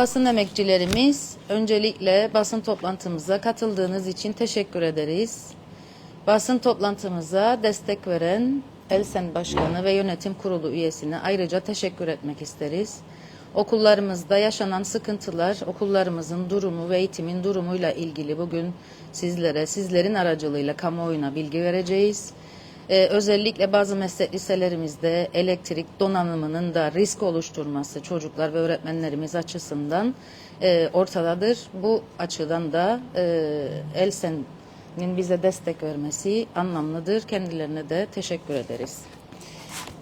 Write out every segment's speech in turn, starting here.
basın emekçilerimiz, öncelikle basın toplantımıza katıldığınız için teşekkür ederiz. Basın toplantımıza destek veren Elsen Başkanı ve Yönetim Kurulu üyesine ayrıca teşekkür etmek isteriz. Okullarımızda yaşanan sıkıntılar, okullarımızın durumu ve eğitimin durumuyla ilgili bugün sizlere, sizlerin aracılığıyla kamuoyuna bilgi vereceğiz. Ee, özellikle bazı meslek liselerimizde elektrik donanımının da risk oluşturması çocuklar ve öğretmenlerimiz açısından e, ortadadır. Bu açıdan da e, Elsen'in bize destek vermesi anlamlıdır. Kendilerine de teşekkür ederiz.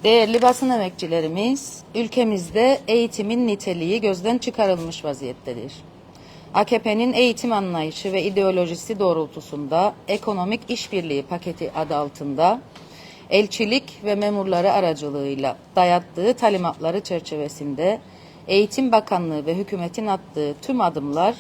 Değerli basın emekçilerimiz, ülkemizde eğitimin niteliği gözden çıkarılmış vaziyettedir. AKP'nin eğitim anlayışı ve ideolojisi doğrultusunda ekonomik işbirliği paketi adı altında elçilik ve memurları aracılığıyla dayattığı talimatları çerçevesinde Eğitim Bakanlığı ve hükümetin attığı tüm adımlar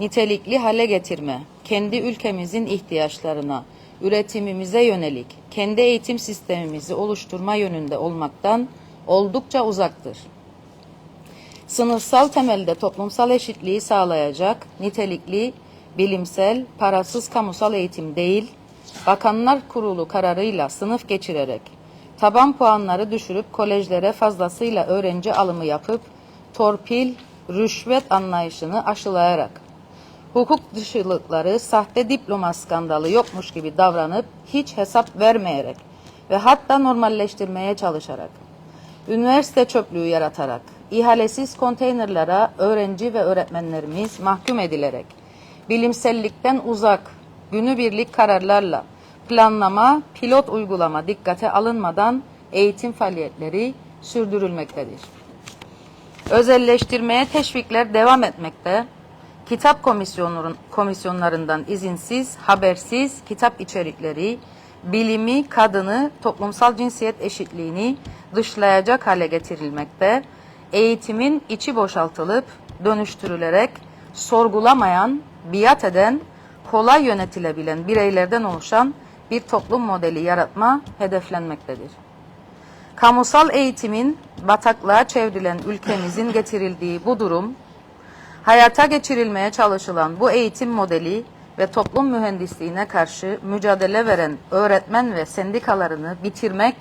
nitelikli hale getirme, kendi ülkemizin ihtiyaçlarına, üretimimize yönelik kendi eğitim sistemimizi oluşturma yönünde olmaktan oldukça uzaktır. Sınıfsal temelde toplumsal eşitliği sağlayacak nitelikli, bilimsel, parasız kamusal eğitim değil, Bakanlar Kurulu kararıyla sınıf geçirerek, taban puanları düşürüp kolejlere fazlasıyla öğrenci alımı yapıp, torpil, rüşvet anlayışını aşılayarak, hukuk dışılıkları, sahte diploma skandalı yokmuş gibi davranıp hiç hesap vermeyerek ve hatta normalleştirmeye çalışarak, üniversite çöplüğü yaratarak, ihalesiz konteynerlara öğrenci ve öğretmenlerimiz mahkum edilerek, bilimsellikten uzak, günübirlik kararlarla, planlama, pilot uygulama dikkate alınmadan eğitim faaliyetleri sürdürülmektedir. Özelleştirmeye teşvikler devam etmekte, kitap komisyonların, komisyonlarından izinsiz, habersiz kitap içerikleri, bilimi, kadını, toplumsal cinsiyet eşitliğini dışlayacak hale getirilmekte, eğitimin içi boşaltılıp dönüştürülerek sorgulamayan, biat eden, kolay yönetilebilen bireylerden oluşan bir toplum modeli yaratma hedeflenmektedir. Kamusal eğitimin bataklığa çevrilen ülkemizin getirildiği bu durum, hayata geçirilmeye çalışılan bu eğitim modeli ve toplum mühendisliğine karşı mücadele veren öğretmen ve sendikalarını bitirmek,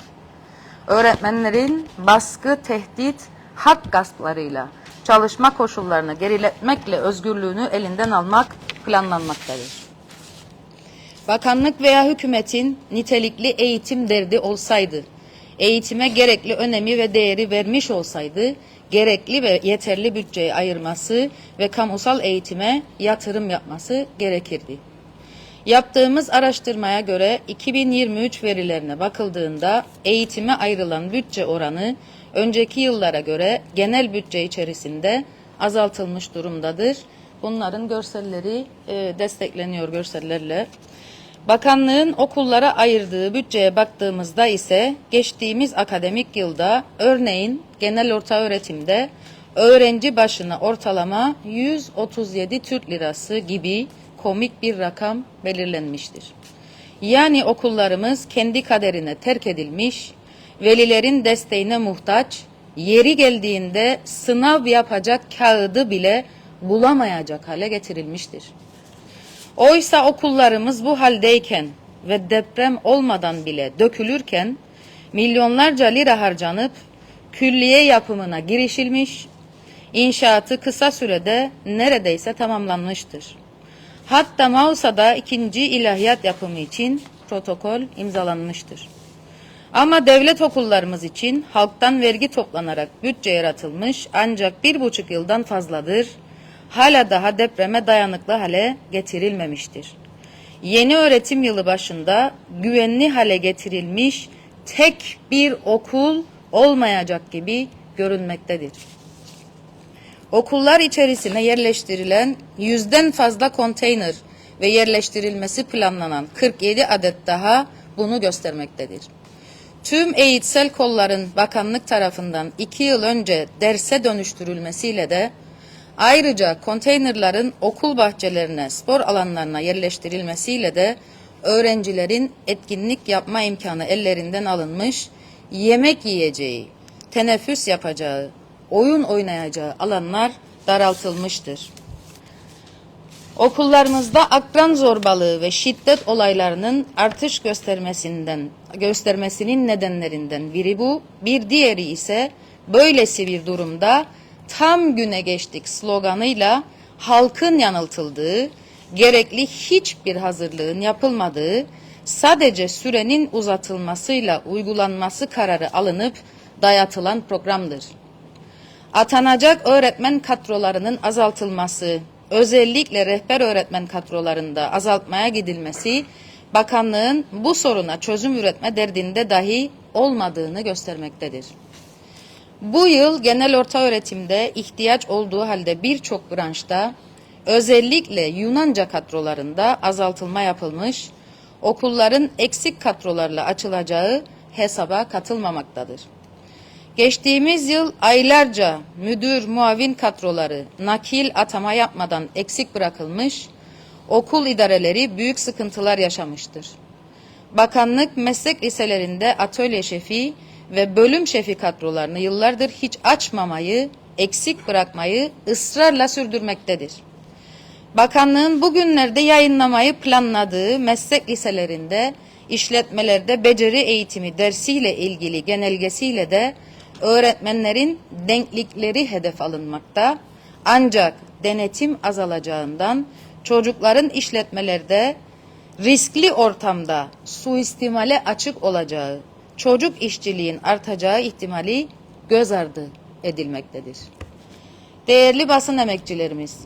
öğretmenlerin baskı, tehdit, hak gasplarıyla çalışma koşullarını geriletmekle özgürlüğünü elinden almak planlanmaktadır. Bakanlık veya hükümetin nitelikli eğitim derdi olsaydı, eğitime gerekli önemi ve değeri vermiş olsaydı, gerekli ve yeterli bütçeyi ayırması ve kamusal eğitime yatırım yapması gerekirdi. Yaptığımız araştırmaya göre 2023 verilerine bakıldığında eğitime ayrılan bütçe oranı önceki yıllara göre genel bütçe içerisinde azaltılmış durumdadır. Bunların görselleri e, destekleniyor görsellerle. Bakanlığın okullara ayırdığı bütçeye baktığımızda ise geçtiğimiz akademik yılda örneğin genel orta öğretimde öğrenci başına ortalama 137 Türk lirası gibi komik bir rakam belirlenmiştir. Yani okullarımız kendi kaderine terk edilmiş, velilerin desteğine muhtaç, yeri geldiğinde sınav yapacak kağıdı bile bulamayacak hale getirilmiştir. Oysa okullarımız bu haldeyken ve deprem olmadan bile dökülürken milyonlarca lira harcanıp külliye yapımına girişilmiş, inşaatı kısa sürede neredeyse tamamlanmıştır. Hatta Mausa'da ikinci ilahiyat yapımı için protokol imzalanmıştır. Ama devlet okullarımız için halktan vergi toplanarak bütçe yaratılmış ancak bir buçuk yıldan fazladır hala daha depreme dayanıklı hale getirilmemiştir. Yeni öğretim yılı başında güvenli hale getirilmiş tek bir okul olmayacak gibi görünmektedir. Okullar içerisine yerleştirilen yüzden fazla konteyner ve yerleştirilmesi planlanan 47 adet daha bunu göstermektedir. Tüm eğitsel kolların bakanlık tarafından iki yıl önce derse dönüştürülmesiyle de ayrıca konteynerların okul bahçelerine, spor alanlarına yerleştirilmesiyle de öğrencilerin etkinlik yapma imkanı ellerinden alınmış, yemek yiyeceği, teneffüs yapacağı, oyun oynayacağı alanlar daraltılmıştır. Okullarımızda akran zorbalığı ve şiddet olaylarının artış göstermesinden göstermesinin nedenlerinden biri bu. Bir diğeri ise böylesi bir durumda tam güne geçtik sloganıyla halkın yanıltıldığı, gerekli hiçbir hazırlığın yapılmadığı, sadece sürenin uzatılmasıyla uygulanması kararı alınıp dayatılan programdır atanacak öğretmen kadrolarının azaltılması, özellikle rehber öğretmen kadrolarında azaltmaya gidilmesi, bakanlığın bu soruna çözüm üretme derdinde dahi olmadığını göstermektedir. Bu yıl genel orta öğretimde ihtiyaç olduğu halde birçok branşta özellikle Yunanca kadrolarında azaltılma yapılmış, okulların eksik kadrolarla açılacağı hesaba katılmamaktadır. Geçtiğimiz yıl aylarca müdür, muavin kadroları nakil atama yapmadan eksik bırakılmış, okul idareleri büyük sıkıntılar yaşamıştır. Bakanlık meslek liselerinde atölye şefi ve bölüm şefi kadrolarını yıllardır hiç açmamayı, eksik bırakmayı ısrarla sürdürmektedir. Bakanlığın bugünlerde yayınlamayı planladığı meslek liselerinde işletmelerde beceri eğitimi dersiyle ilgili genelgesiyle de öğretmenlerin denklikleri hedef alınmakta. Ancak denetim azalacağından çocukların işletmelerde riskli ortamda suistimale açık olacağı, çocuk işçiliğin artacağı ihtimali göz ardı edilmektedir. Değerli basın emekçilerimiz,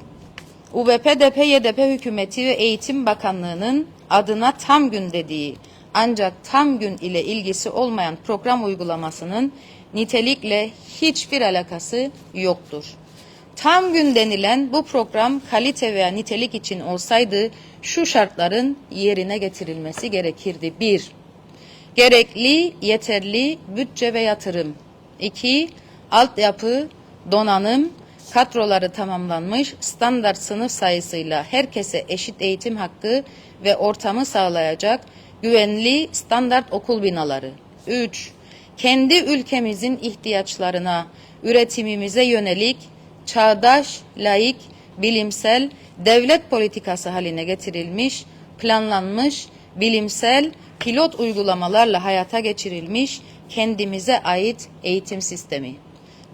UBP-DP, YDP hükümeti ve Eğitim Bakanlığı'nın adına tam gün dediği ancak tam gün ile ilgisi olmayan program uygulamasının nitelikle hiçbir alakası yoktur. Tam gün denilen bu program kalite veya nitelik için olsaydı şu şartların yerine getirilmesi gerekirdi. 1. Gerekli, yeterli bütçe ve yatırım. 2. Altyapı, donanım, kadroları tamamlanmış standart sınıf sayısıyla herkese eşit eğitim hakkı ve ortamı sağlayacak güvenli standart okul binaları. 3. Kendi ülkemizin ihtiyaçlarına, üretimimize yönelik çağdaş, layık, bilimsel devlet politikası haline getirilmiş, planlanmış, bilimsel pilot uygulamalarla hayata geçirilmiş kendimize ait eğitim sistemi.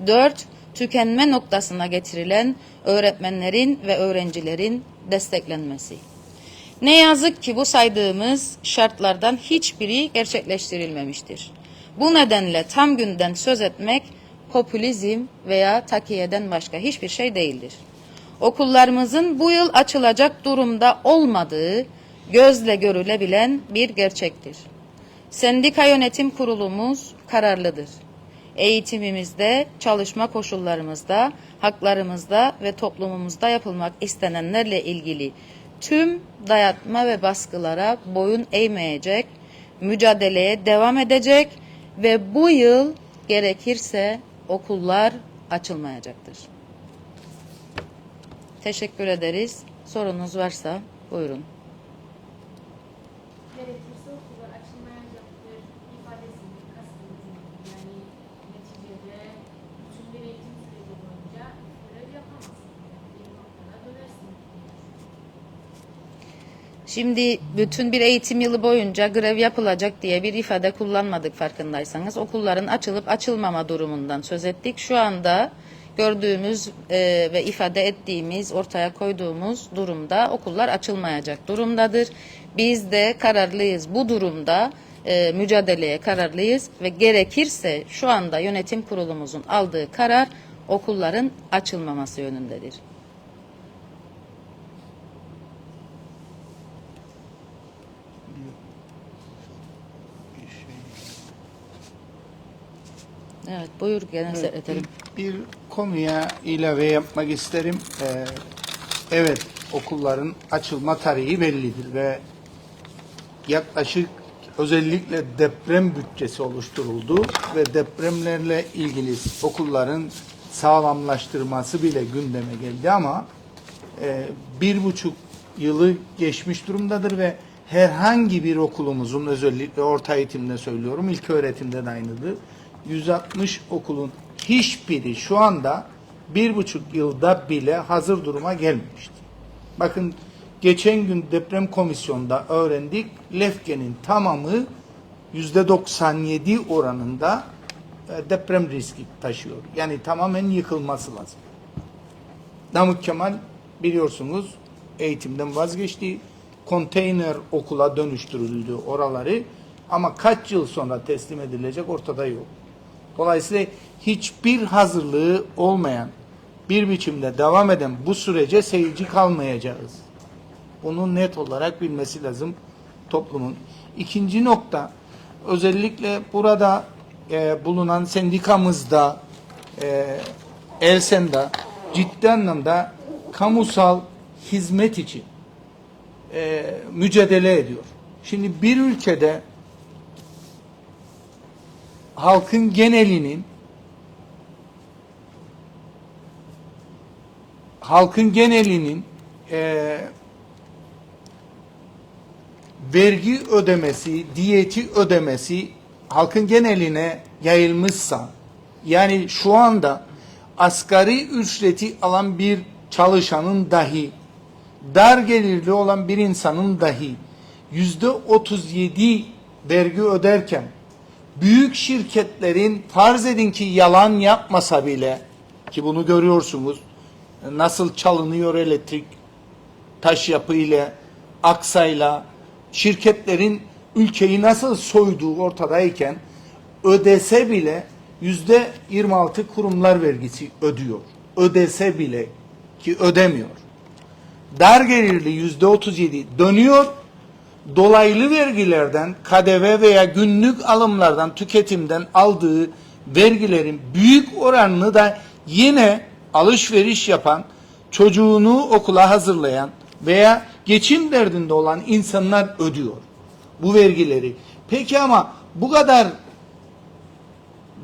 4. Tükenme noktasına getirilen öğretmenlerin ve öğrencilerin desteklenmesi. Ne yazık ki bu saydığımız şartlardan hiçbiri gerçekleştirilmemiştir. Bu nedenle tam günden söz etmek popülizm veya takiyeden başka hiçbir şey değildir. Okullarımızın bu yıl açılacak durumda olmadığı gözle görülebilen bir gerçektir. Sendika yönetim kurulumuz kararlıdır. Eğitimimizde, çalışma koşullarımızda, haklarımızda ve toplumumuzda yapılmak istenenlerle ilgili tüm dayatma ve baskılara boyun eğmeyecek, mücadeleye devam edecek ve bu yıl gerekirse okullar açılmayacaktır. Teşekkür ederiz. Sorunuz varsa buyurun. gerekirse okullar açılmayacaktır ifadesini kastınız ne? Yani neticede bütün bir eğitim süreci boyunca görev yapamazsın. Bir noktada dönersin. Şimdi bütün bir eğitim yılı boyunca grev yapılacak diye bir ifade kullanmadık farkındaysanız. Okulların açılıp açılmama durumundan söz ettik. Şu anda gördüğümüz e, ve ifade ettiğimiz, ortaya koyduğumuz durumda okullar açılmayacak durumdadır. Biz de kararlıyız bu durumda e, mücadeleye kararlıyız ve gerekirse şu anda yönetim kurulumuzun aldığı karar okulların açılmaması yönündedir. Evet buyur genel sekreterim. Bir konuya ilave yapmak isterim. Ee, evet okulların açılma tarihi bellidir ve yaklaşık özellikle deprem bütçesi oluşturuldu ve depremlerle ilgili okulların sağlamlaştırması bile gündeme geldi ama e, bir buçuk yılı geçmiş durumdadır ve herhangi bir okulumuzun özellikle orta eğitimde söylüyorum ilk öğretimde de aynıdır. 160 okulun hiçbiri şu anda bir buçuk yılda bile hazır duruma gelmemişti. Bakın geçen gün deprem komisyonunda öğrendik. Lefke'nin tamamı yüzde 97 oranında e, deprem riski taşıyor. Yani tamamen yıkılması lazım. Namık Kemal biliyorsunuz eğitimden vazgeçti. Konteyner okula dönüştürüldü oraları ama kaç yıl sonra teslim edilecek ortada yok. Dolayısıyla hiçbir hazırlığı olmayan bir biçimde devam eden bu sürece seyirci kalmayacağız. Bunu net olarak bilmesi lazım toplumun. İkinci nokta özellikle burada e, bulunan sendikamızda e, Elsen'da ciddi anlamda kamusal hizmet için e, mücadele ediyor. Şimdi bir ülkede halkın genelinin halkın genelinin e, vergi ödemesi, diyeti ödemesi halkın geneline yayılmışsa yani şu anda asgari ücreti alan bir çalışanın dahi dar gelirli olan bir insanın dahi yüzde 37 vergi öderken büyük şirketlerin farz edin ki yalan yapmasa bile ki bunu görüyorsunuz nasıl çalınıyor elektrik taş yapı ile aksayla şirketlerin ülkeyi nasıl soyduğu ortadayken ödese bile yüzde 26 kurumlar vergisi ödüyor. Ödese bile ki ödemiyor. Dar gelirli yüzde 37 dönüyor. Dolaylı vergilerden, KDV veya günlük alımlardan, tüketimden aldığı vergilerin büyük oranını da yine alışveriş yapan, çocuğunu okula hazırlayan veya geçim derdinde olan insanlar ödüyor bu vergileri. Peki ama bu kadar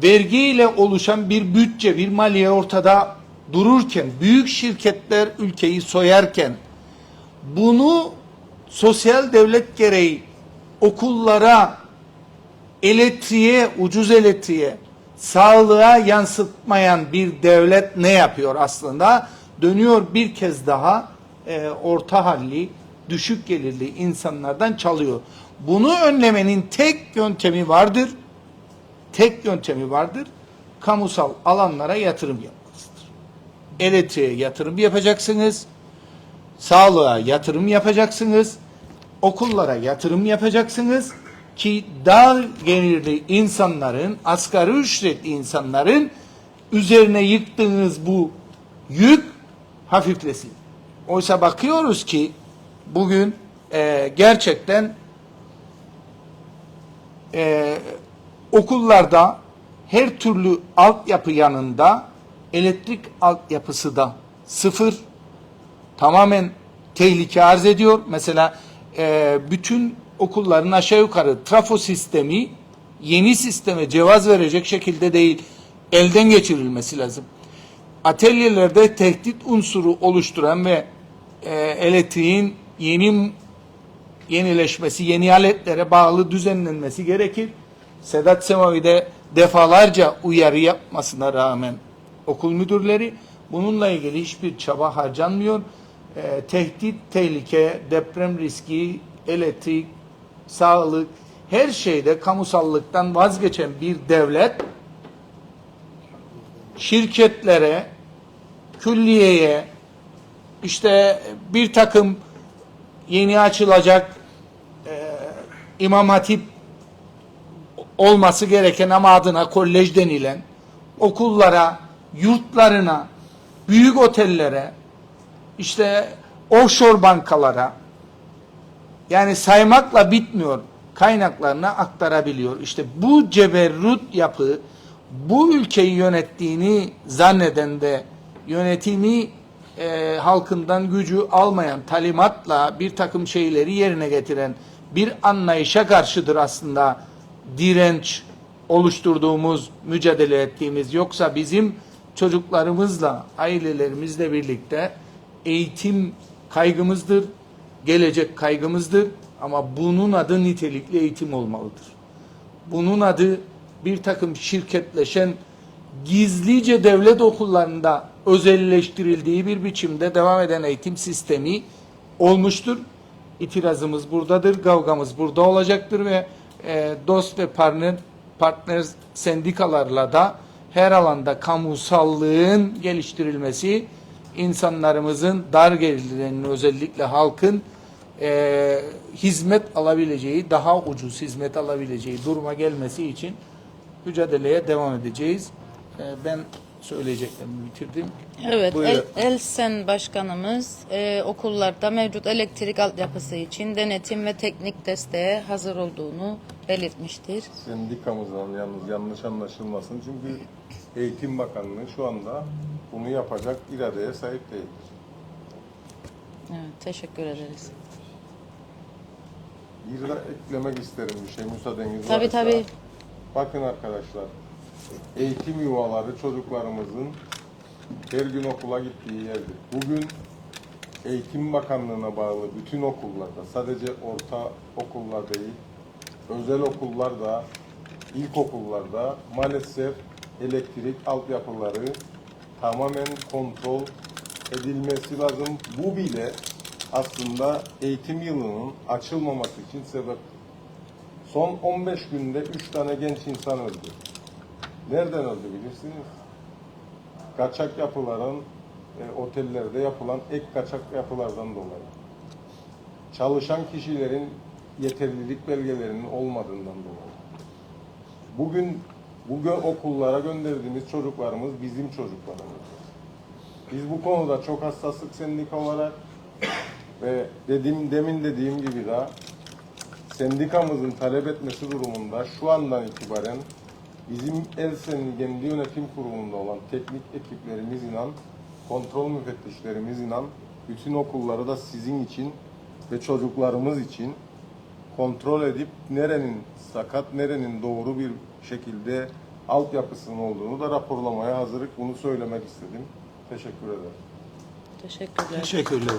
vergiyle oluşan bir bütçe, bir maliye ortada dururken, büyük şirketler ülkeyi soyarken bunu sosyal devlet gereği okullara, elektriğe, ucuz elektriğe, sağlığa yansıtmayan bir devlet ne yapıyor aslında? Dönüyor bir kez daha e, orta halli, düşük gelirli insanlardan çalıyor. Bunu önlemenin tek yöntemi vardır. Tek yöntemi vardır. Kamusal alanlara yatırım yapmasıdır. Elektriğe yatırım yapacaksınız. Sağlığa yatırım yapacaksınız. Okullara yatırım yapacaksınız ki dar gelirli insanların, asgari ücretli insanların üzerine yıktığınız bu yük hafiflesin. Oysa bakıyoruz ki bugün e, gerçekten e, okullarda her türlü altyapı yanında elektrik altyapısı da sıfır tamamen tehlike arz ediyor. Mesela e, bütün okulların aşağı yukarı trafo sistemi yeni sisteme cevaz verecek şekilde değil elden geçirilmesi lazım. Atölyelerde tehdit unsuru oluşturan ve e, elektriğin yeni yenileşmesi, yeni aletlere bağlı düzenlenmesi gerekir. Sedat Semavi'de defalarca uyarı yapmasına rağmen okul müdürleri bununla ilgili hiçbir çaba harcanmıyor. Ee, tehdit, tehlike, deprem riski, elektrik, sağlık her şeyde kamusallıktan vazgeçen bir devlet şirketlere, külliyeye, işte bir takım yeni açılacak e, İmam Hatip olması gereken ama adına kolej denilen okullara, yurtlarına, büyük otellere, işte offshore bankalara yani saymakla bitmiyor kaynaklarına aktarabiliyor. İşte bu ceberrut yapı bu ülkeyi yönettiğini zanneden de yönetimi e, halkından gücü almayan talimatla bir takım şeyleri yerine getiren bir anlayışa karşıdır aslında direnç oluşturduğumuz, mücadele ettiğimiz. Yoksa bizim çocuklarımızla, ailelerimizle birlikte eğitim kaygımızdır, gelecek kaygımızdır. Ama bunun adı nitelikli eğitim olmalıdır. Bunun adı bir takım şirketleşen gizlice devlet okullarında özelleştirildiği bir biçimde devam eden eğitim sistemi olmuştur. İtirazımız buradadır, kavgamız burada olacaktır ve e, dost ve partner, partner sendikalarla da her alanda kamusallığın geliştirilmesi, insanlarımızın dar gelirlerinin özellikle halkın e, hizmet alabileceği, daha ucuz hizmet alabileceği duruma gelmesi için mücadeleye devam edeceğiz. E, ben söyleyeceklerimi bitirdim. Evet. El, Elsen Başkanımız e, okullarda mevcut elektrik altyapısı için denetim ve teknik desteğe hazır olduğunu belirtmiştir. sendikamızdan yalnız yanlış anlaşılmasın. Çünkü Eğitim Bakanlığı şu anda bunu yapacak iradeye sahip değil. Evet, teşekkür ederiz. Bir de eklemek isterim bir şey müsaadeniz Tabii varsa. tabii. Bakın arkadaşlar, eğitim yuvaları çocuklarımızın her gün okula gittiği yerdir. Bugün Eğitim Bakanlığı'na bağlı bütün okullarda, sadece orta okullar değil, özel okullarda, ilkokullarda maalesef elektrik altyapıları tamamen kontrol edilmesi lazım. Bu bile aslında eğitim yılının açılmaması için sebep. Son 15 günde 3 tane genç insan öldü. Nereden öldü bilirsiniz? Kaçak yapıların e, otellerde yapılan ek kaçak yapılardan dolayı. Çalışan kişilerin yeterlilik belgelerinin olmadığından dolayı. Bugün bu okullara gönderdiğimiz çocuklarımız bizim çocuklarımız. Biz bu konuda çok hassaslık sendika olarak ve dediğim demin dediğim gibi de sendikamızın talep etmesi durumunda şu andan itibaren bizim Elsen'in kendi yönetim kurulunda olan teknik ekiplerimiz inan, kontrol müfettişlerimiz inan, bütün okulları da sizin için ve çocuklarımız için kontrol edip nerenin sakat, nerenin doğru bir şekilde altyapısının olduğunu da raporlamaya hazırlık. Bunu söylemek istedim. Teşekkür ederim. Teşekkürler. Teşekkürler.